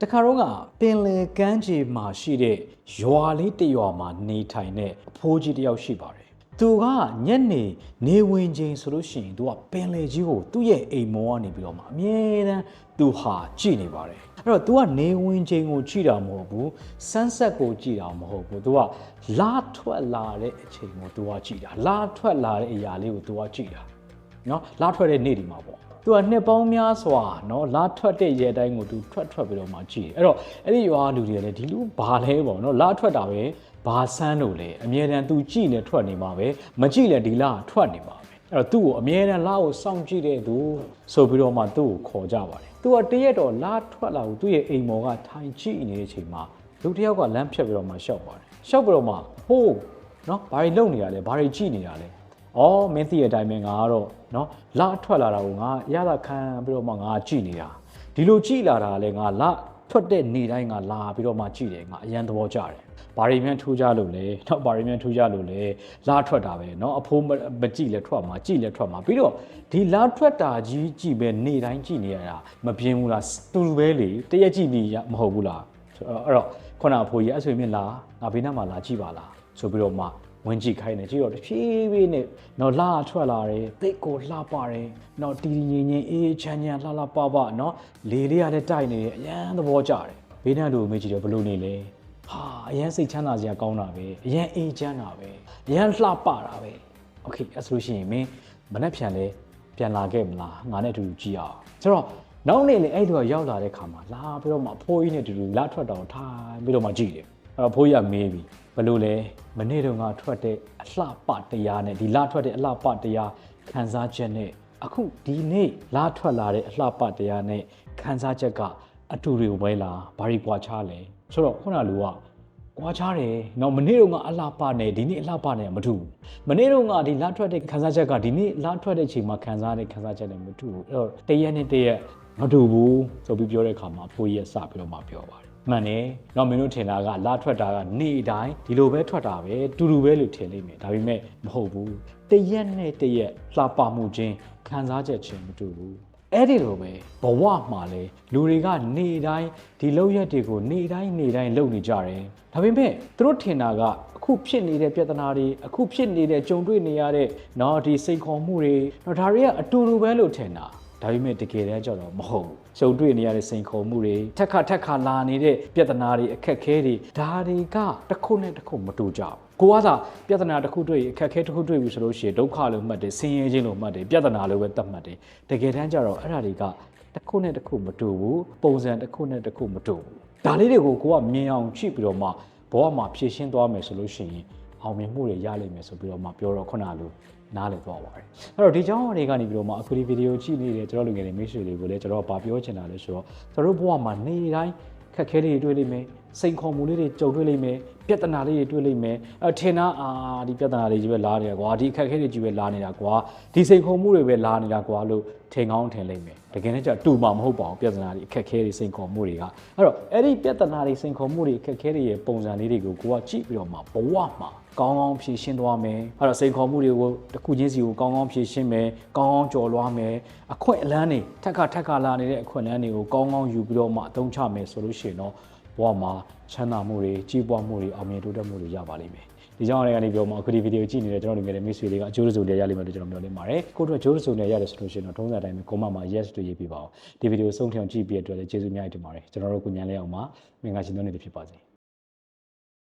တခါတော့ကပင်လယ်ကမ်းခြေမှာရှိတဲ့ရွာလေးတစ်ရွာမှာနေထိုင်တဲ့အဖိုးကြီးတစ်ယောက်ရှိပါတယ်သူကညနေနေဝင်ချိန်ဆိုလို့ရှိရင်သူကပင်လယ်ကြီးကိုသူ့ရဲ့အိမ်မောကနေပြီးတော့မှအမြဲတမ်းသူဟာကြည့်နေပါတယ်အဲ့တော့ तू ကနေဝင်ချိန်ကိုကြည့်တာမဟုတ်ဘူး sunset ကိုကြည့်တာမဟုတ်ဘူး तू ကလာထွက်လာတဲ့အချိန်ကို तू ကကြည့်တာလာထွက်လာတဲ့အရာလေးကို तू ကကြည့်တာ နော်လာထွက်တဲ့နေ့ဒီမှာပေါ့ သူကနှစ်ပေါင်းများစွာနော်လာထွက်တဲ့ရဲတိုင်းကိုသူထွက်ထွက်ပြီးတော့မှကြည့်တယ်အဲ့တော့အဲ့ဒီရွာလူတွေကလည်းဒီလူဘာလဲပေါ့နော်လာထွက်တာပဲဘာဆန်းလို့လဲအမြဲတမ်းသူကြည့်နေထွက်နေမှာပဲမကြည့်လဲဒီလာထွက်နေမှာပဲအဲ့တော့သူ့ကိုအမြဲတမ်းလာကိုစောင့်ကြည့်တဲ့သူဆိုပြီးတော့မှသူ့ကိုခေါ်ကြပါတယ်သူကတရက်တော့လာထွက်လာကိုသူ့ရဲ့အိမ်မော်ကထိုင်ကြည့်နေတဲ့အချိန်မှာလူတစ်ယောက်ကလမ်းဖြတ်ပြီးတော့မှရှောက်ပါတယ်ရှောက်ပြီးတော့မှဟိုးနော်ဘာတွေလုပ်နေရလဲဘာတွေကြည့်နေတာလဲ။ အော်မင်းသိတဲ့အတိုင်းပဲငါကတော့နော်လာထွက်လာတာကိုငါရတာခံပြီးတော့မှငါကြည်နေတာ။ဒီလိုကြည်လာတာလည်းငါလာထွက်တဲ့နေတိုင်းငါလာပြီးတော့မှကြည်တယ်ငါအရန်သဘောကျတယ်။ဘာရီမြန်ထူးကြလို့လဲ။နော်ဘာရီမြန်ထူးကြလို့လဲလာထွက်တာပဲနော်အဖိုးမမကြည်လဲထွက်မှာကြည်လဲထွက်မှာပြီးတော့ဒီလာထွက်တာကြီးကြည်ပဲနေတိုင်းကြည်နေရတာမပြင်းဘူးလားတူတူပဲလေတရက်ကြည်ပြီးရမဟုတ်ဘူးလားဆိုတော့အဲ့တော့ခုနအဖိုးကြီးအဆွေမြင့်လာငါဘေးနားမှာလာကြည့်ပါလားဆိုပြီးတော့မှ ဝင်ကြည့်ခိုင်းတယ်ကြည့်တော့တဖြည်းဖြည်းနဲ့တော့လှထွက်လာတယ်သိတ်ကိုလှပါတယ်တော့တီတီငင်ငင်အေးချမ်းချမ်းလှလှပပနော်လေလေးရတဲ့တိုက်နေတယ်အရန်သဘောကျတယ်ဘေးနားလူမေးကြည့်တော့ဘလို့နေလဲဟာအရန်စိတ်ချမ်းသာစရာကောင်းတာပဲအရန်အေးချမ်းတာပဲအရန်လှပတာပဲโอเคအဲ့ဆိုလို့ရှိရင်မင်းမနှက်ဖြန်လဲပြန်လာခဲ့မလားငါနဲ့အတူတူကြည့်အောင်ဆိုတော့နောက်နေ့လေအဲ့ဒီတော့ရောက်လာတဲ့ခါမှာလာပြီးတော့မှအဖိုးကြီးနဲ့အတူတူလာထွက်တော့ထိုင်ပြီးတော့မှကြည့်တယ်အဲ့တော့အဖိုးကြီးကမေးပြီ ဘလို့လဲမနေ့တုန်းကထွက်တဲ့အလှပတရားနဲ့ဒီလထွက်တဲ့အလှပတရားခံစားချက်နဲ့အခုဒီနေ့လထွက်လာတဲ့အလှပတရားနဲ့ခံစားချက်ကအတူတူပဲလားဘာတွေကြွားချလဲဆိုတော့ခုနလူကကြွားချတယ်နော်မနေ့တုန်းကအလှပနဲ့ဒီနေ့အလှပနဲ့မတူဘူးမနေ့တုန်းကဒီလထွက်တဲ့ခံစားချက်ကဒီနေ့လထွက်တဲ့အချိန်မှာခံစားတဲ့ခံစားချက်နဲ့မတူဘူးအဲ့တော့တရက်နဲ့တရက်မတူဘူးဆိုပြီးပြောတဲ့အခါမှာအဖိုးကြီးကစပြီးတော့မှပြောပါတယ် မှန်တယ်။တော့မင်းတို့ထင်တာကလာထွက်တာကနေတိုင်းဒီလိုပဲထွက်တာပဲတူတူပဲလို့ထင်လိမ့်မယ်။ဒါပေမဲ့မဟုတ်ဘူး။တရက်နဲ့တရက်လှပမှုချင်းခံစားချက်ချင်းမတူဘူး။အဲ့ဒီလိုပဲဘဝမှာလေလူတွေကနေတိုင်းဒီလောက်ရက်တွေကိုနေတိုင်းနေတိုင်းလုပ်နေကြတယ်။ဒါပေမဲ့သူတို့ထင်တာကအခုဖြစ်နေတဲ့ပြဿနာတွေအခုဖြစ်နေတဲ့ကြုံတွေ့နေရတဲ့နော်ဒီစိန်ခေါ်မှုတွေနော်ဒါတွေကအတူတူပဲလို့ထင်တာ။ ဒါပေမဲ့တကယ်တမ်းကျတော့မဟုတ်ဘူး။ရှုံတွေ့နေရတဲ့စိန်ခေါ်မှုတွေထက်ခါထက်ခါလာနေတဲ့ပြဿနာတွေအခက်အခဲတွေဒါတွေကတစ်ခုနဲ့တစ်ခုမတူကြဘူး။ကိုကသာပြဿနာတစ်ခုတွေ့ရင်အခက်အခဲတစ်ခုတွေ့ပြီဆိုလို့ရှိရင်ဒုက္ခလို့မှတ်တယ်ဆင်းရဲခြင်းလို့မှတ်တယ်ပြဿနာလို့ပဲသတ်မှတ်တယ်။တကယ်တမ်းကျတော့အဲ့ဒါတွေကတစ်ခုနဲ့တစ်ခုမတူဘူး။ပုံစံတစ်ခုနဲ့တစ်ခုမတူဘူး။ဒါလေးတွေကိုကိုကမြင်အောင်ကြည့်ပြီးတော့မှဘောကမှာဖြည့်ရှင်းသွားမယ်ဆိုလို့ရှိရင် အောင်မြင်မှုတွေရလိမ့်မယ်ဆိုပြီးတော့မှပြောတော့ခုနလိုနားလည်သွားပါတယ်အဲ့တော့ဒီကြောင်းတွေကနေပြီးတော့မှအခုဒီဗီဒီယိုကြည့်နေတဲ့ကျွန်တော်လူငယ်တွေမိတ်ဆွေတွေကိုလည်းကျွန်တော်ဗာပြောချင်တာလဲဆိုတော့ကျွန်တော်တို့ဘဝမှာနေတိုင်းခက်ခဲလေးတွေတွေ့လိမ့်မယ် စိန်ခေါ်မှုလေးတွေကြုံတွေ့လိမ့်မယ်ပြဿနာလေးတွေတွေ့လိမ့်မယ်အဲထင်တာအာဒီပြဿနာလေးကြီးပဲလာနေတာကွာဒီအခက်ခဲတွေကြီးပဲလာနေတာကွာဒီစိန်ခေါ်မှုတွေပဲလာနေတာကွာလို့ထင်ကောင်းထင်လိမ့်မယ်တကယ်နဲ့ကျတူမှာမဟုတ်ပါဘူးပြဿနာတွေအခက်ခဲတွေစိန်ခေါ်မှုတွေကအဲ့တော့အဲ့ဒီပြဿနာတွေစိန်ခေါ်မှုတွေအခက်ခဲတွေရဲ့ပုံစံလေးတွေကိုကိုကကြည့်ပြီးတော့မှဘဝမှာကောင်းကောင်းဖြည့်ရှင်းသွားမယ်အဲ့တော့စိန်ခေါ်မှုတွေကိုတစ်ခုချင်းစီကိုကောင်းကောင်းဖြည့်ရှင်းမယ်ကောင်းကောင်းကြော်လွှားမယ်အခွင့်အလန်းတွေထက်ခါထက်ခါလာနေတဲ့အခွင့်အလန်းတွေကိုကောင်းကောင်းယူပြီးတော့မှအသုံးချမယ်ဆိုလို့ရှိရင်တော့ ဘဝမှာချမ်းသာမှုတွေကြီးပွားမှုတွေအောင်မြင်တိုးတက်မှုတွေရပါလိမ့်မယ်ဒီကြောင့်လည်းကနေပြောမှာအခုဒီဗီဒီယိုကြည့်နေတဲ့ကျွန်တော်တို့ငယ်တဲ့မိတ်ဆွေတွေကအကျိုးရစုံတွေရလိမ့်မယ်လို့ကျွန်တော်မျှော်လင့်ပါတယ်ကိုတို့အကျိုးရစုံတွေရတယ်ဆိုလို့ရှိရင်တော့ထုံးစံအတိုင်းပဲကိုမမှာ yes လို့ရေးပြပါအောင်ဒီဗီဒီယိုဆုံးထအောင်ကြည့်ပြီးတဲ့အတွက်လည်းကျေးဇူးအများကြီးတင်ပါတယ်ကျွန်တော်တို့ကိုညံလဲအောင်ပါမင်္ဂလာရှင်တို့နေ့ဖြစ်ပါစေ